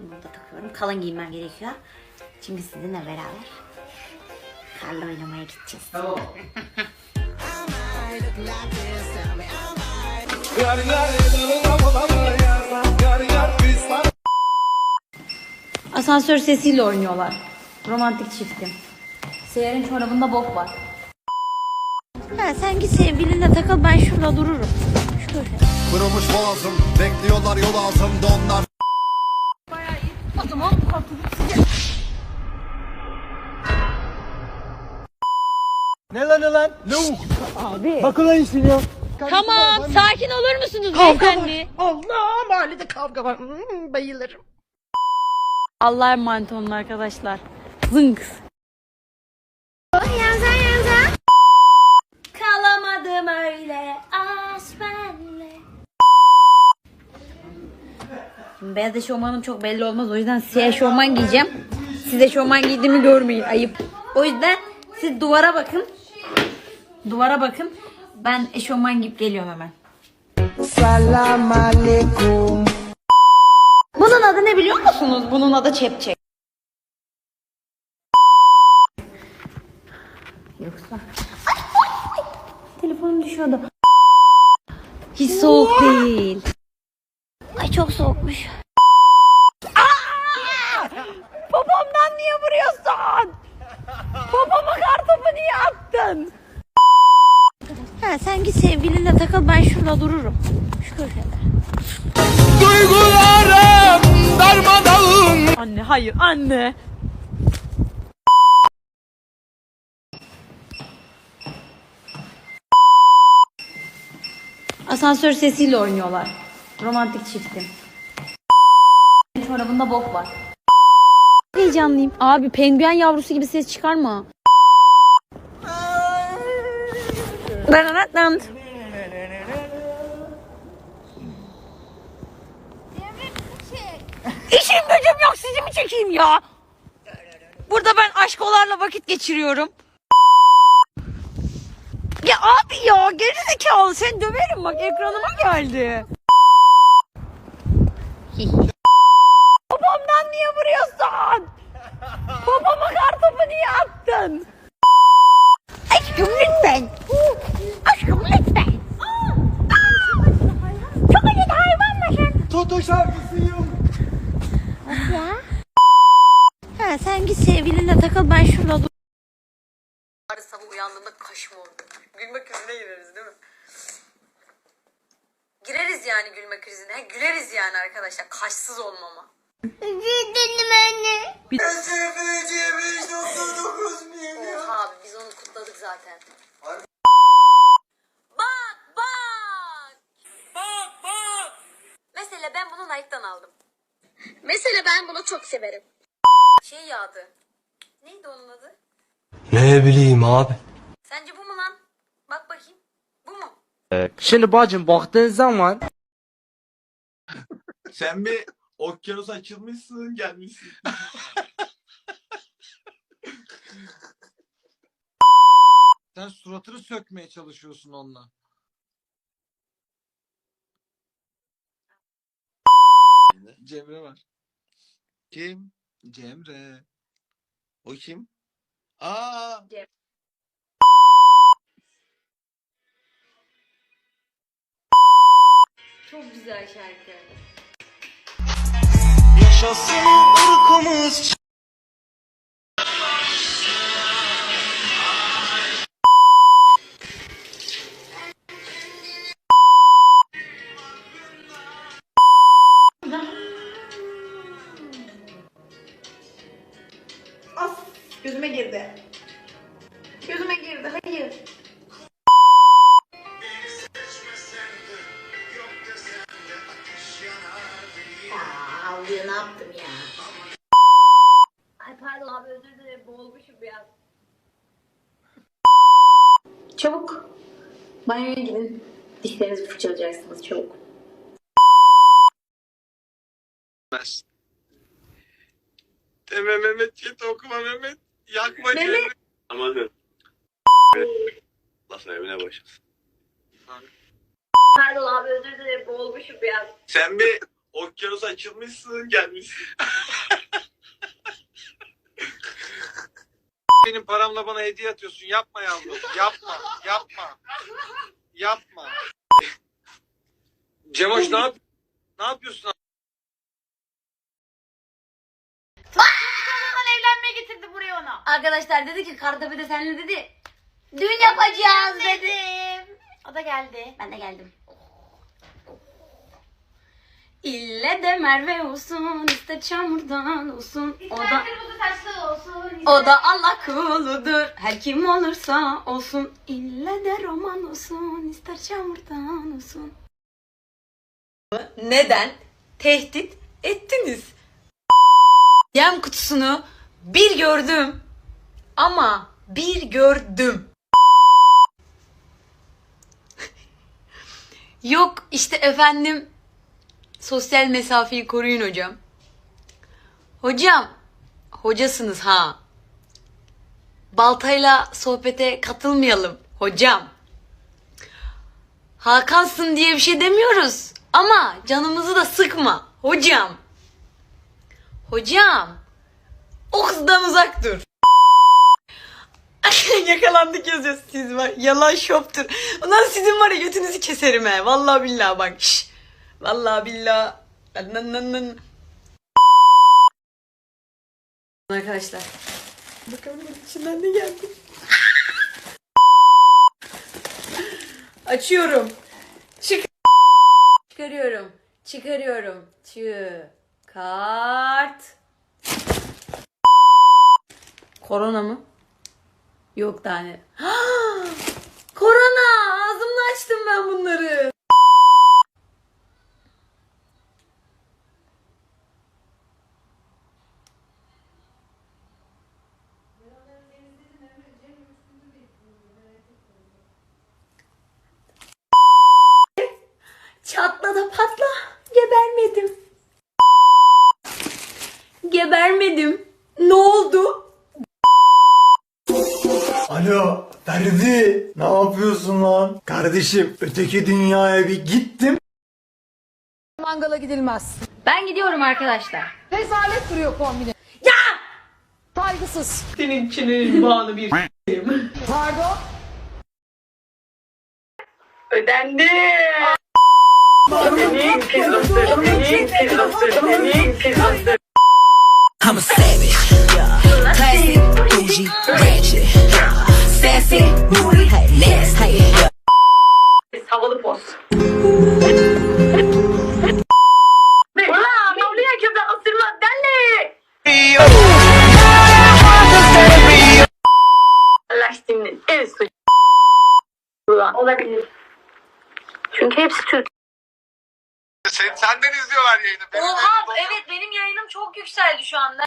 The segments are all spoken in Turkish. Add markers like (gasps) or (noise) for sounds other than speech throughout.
Şimdi bunu da takıyorum. Kalın giymem gerekiyor. Çünkü sizinle beraber karla oynamaya gideceğiz. Asansör sesiyle oynuyorlar. Romantik çiftim. Seher'in çorabında bok var. Ha, sen git sevgilinle takıl ben şurada dururum. Şu köşede. Kırılmış boğazım Bekliyorlar yol altımda onlar O zaman Ne lan ne lan? Lavuk. Abi. Bak ulan işin ya. Tamam sakin olur musunuz beyefendi? Allah mahallede kavga var. Hmm, bayılırım. Allah'a emanet olun arkadaşlar. Zınk. Şimdi beyaz eşofmanım çok belli olmaz. O yüzden siyah eşofman giyeceğim. Siz eşofman giydiğimi görmeyin. Ayıp. O yüzden siz duvara bakın. Duvara bakın. Ben eşofman giyip geliyorum hemen. Salam aleyküm. Bunun adı ne biliyor musunuz? Bunun adı çepçek. Yoksa... Telefonum düşüyordu. Hiç soğuk değil. Ay çok soğukmuş. Aa! Popomdan niye vuruyorsun? Popoma kartopu niye attın? Ha, sen git sevgilinle takıl ben şurada dururum. Şu köşede. Duygularım darmadağın. Anne hayır anne. Asansör sesiyle oynuyorlar. Romantik çiftim. Çorabında bok var. Heyecanlıyım. Abi penguen yavrusu gibi ses çıkarma. İşim gücüm yok sizi mi çekeyim ya? Burada ben aşkolarla vakit geçiriyorum. Ya abi ya geri zekalı seni döverim bak ekranıma geldi. Niye vuruyorsun? Babama kartopu niye attın? Aşkım lütfen. Aşkım lütfen. Çok acıdı hayvanmışsın. Toto şarkısıyım. Ha, sen git sevgilinle takıl ben şurada dur. Yarın sabah uyandığımda kaşım oldu. Gülme krizine gireriz değil mi? Gireriz yani gülme krizine. Güleriz yani arkadaşlar. Kaşsız olmama. Oha abi biz onu kutladık zaten. Bak bak. Bak bak. Mesela ben bunu Nike'dan aldım. Mesela ben bunu çok severim. Şey yağdı. Neydi onun adı? Ne bileyim abi. Sence bu mu lan? Bak bakayım. Bu mu? Şimdi bacım baktığın zaman Sen bir okyanus açılmışsın gelmişsin. (laughs) Sen suratını sökmeye çalışıyorsun onunla. Cemre var. Kim? Cemre. O kim? Aa! Çok güzel şarkı. Yaşasın ırkımız. Gözüme girdi. Pardon abi özür dilerim boğulmuşum biraz. Çabuk. Banyoya gidin. Dişlerinizi fırçalayacaksınız çabuk. Deme Mehmet git okuma Mehmet. Yakma Cemre. Anladın. Nasıl evine başlasın. Pardon abi özür dilerim boğulmuşum biraz. Sen bir Okyanus açılmışsın gelmişsin. (laughs) Benim paramla bana hediye atıyorsun. Yapma yavrum. Yapma. Yapma. Yapma. Cemoş ne yap? Ne yapıyorsun? evlenmeye getirdi buraya onu. Arkadaşlar dedi ki Kartepe de seninle dedi. Düğün yapacağız dedi. Dedim. O da geldi. Ben de geldim. İlle de Merve olsun, ister çamurdan olsun. O da olsun. o da Allah kuludur. Her kim olursa olsun. İlle de roman olsun, ister çamurdan olsun. Neden tehdit ettiniz? Yem kutusunu bir gördüm. Ama bir gördüm. Yok işte efendim sosyal mesafeyi koruyun hocam. Hocam hocasınız ha. Baltayla sohbete katılmayalım hocam. Hakansın diye bir şey demiyoruz. Ama canımızı da sıkma hocam. Hocam. O kızdan uzak dur. (laughs) Yakalandık yazıyor siz var. Yalan şoptur. Ulan sizin var ya götünüzü keserim he. Vallahi billahi bak. Şş. Vallahi nan nan. Arkadaşlar. Bakalım içinden ne geldi. Açıyorum. Çık. Çıkarıyorum. Çıkarıyorum. Çıkart. Korona mı? Yok tane. (gasps) Korona! Ağzımla açtım ben bunları. Gebermedim. Ne oldu? Alo Ferdi ne yapıyorsun lan? Kardeşim öteki dünyaya bir gittim. Mangala gidilmez. Ben gidiyorum arkadaşlar. Rezalet duruyor kombine. Ya! Saygısız. Senin çinin bağlı bir Pardon. Ödendi. I'm a savage. Classy, bougie, ratchet. Sassy, moody, nasty. Senden izliyorlar yayını. Benim Oha yayınım- evet benim yayınım çok yükseldi şu anda.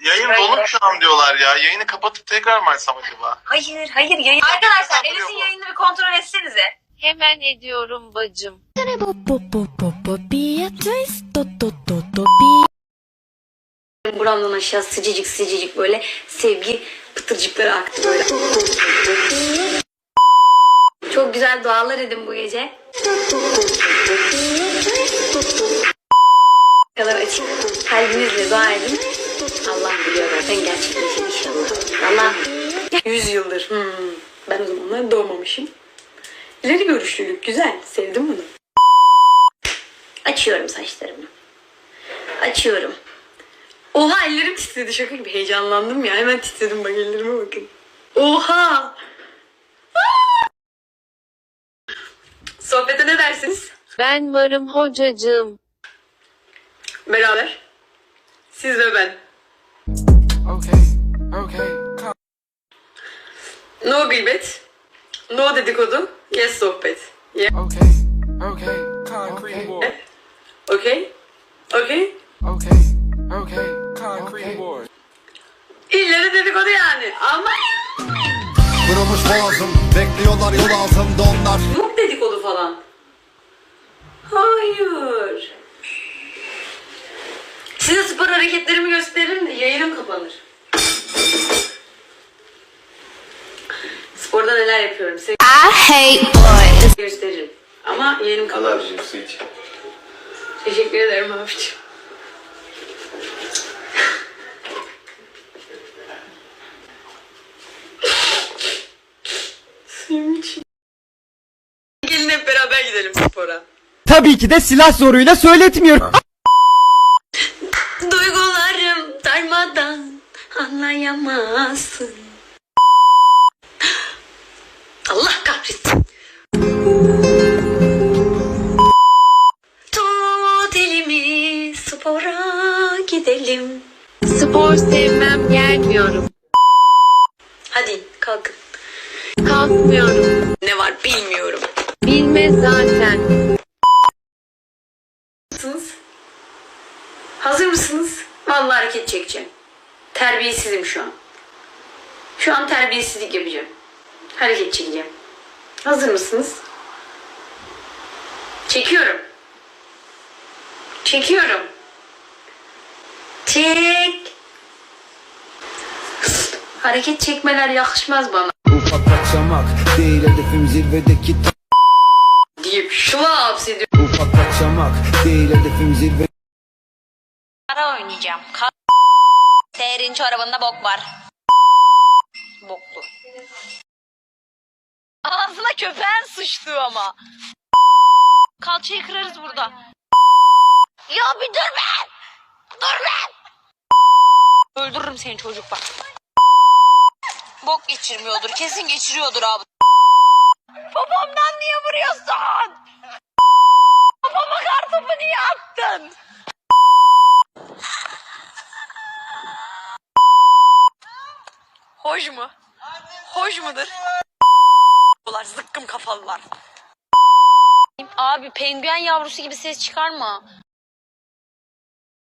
Yayın dolu şu an diyorlar ya. Yayını kapatıp tekrar mı açsam acaba? Hayır hayır yayın. Arkadaşlar Duruyor Enes'in mu? yayınını bir kontrol etsenize. Hemen ediyorum bacım. Buramdan aşağı sıcacık sıcacık böyle sevgi pıtırcıkları aktı böyle. Çok güzel dualar edin bu gece. kadar açık kalbinizle dua edin. Allah biliyor zaten gerçekleşir inşallah. Allah 100 yıldır. Hmm. Ben o zamanlar doğmamışım. İleri görüşlülük güzel. Sevdim bunu. Açıyorum saçlarımı. Açıyorum. Oha ellerim titredi şaka gibi heyecanlandım ya. Hemen titredim bak ellerime bakın. Oha! Aa! Sohbete ne dersiniz? Ben varım hocacığım. Beraber. Siz ve ben. No gıybet. No dedikodu. Yes sohbet. Yeah. Okay. Okay. Concrete board. Okay. Okay. İlle de dedikodu yani. Ama Kırılmış boğazım Bekliyorlar yol altında onlar yok dedikodu falan. Hayır. Size spor hareketlerimi gösteririm de yayınım kapanır. Burada neler yapıyorum size I hate boys. gösteririm. Ama yeğenim kapalı. Al abicim su iç. Teşekkür ederim abiciğim. İçin. Gelin hep beraber gidelim spora. Tabii ki de silah zoruyla söyletmiyorum. Duygularım darmadan anlayamazsın. Allah kahretsin. Tut elimi spora gidelim. Spor sevmem gelmiyorum. Kalkmıyorum. Ne var bilmiyorum. Bilme zaten. Mısınız? Hazır mısınız? Vallahi hareket çekeceğim. Terbiyesizim şu an. Şu an terbiyesizlik yapacağım. Hareket çekeceğim. Hazır mısınız? Çekiyorum. Çekiyorum. Çek. Hareket çekmeler yakışmaz bana. Ufak kaçamak değil hedefim zirvedeki Deyip şlaps ediyorum. Ufak kaçamak değil hedefim zirve Para oynayacağım. Ka- Seher'in çorabında bok var. Boklu. Ağzına köpeğin sıçtı ama. Kalçayı kırarız burada. Ya bir dur be! Dur be! Öldürürüm seni çocuk bak. Bok geçirmiyordur. Kesin geçiriyordur abi. Babamdan niye vuruyorsun? Babama kartopu niye attın? Hoş mu? Hoş mudur? Ular zıkkım kafalılar. Abi penguen yavrusu gibi ses çıkarma.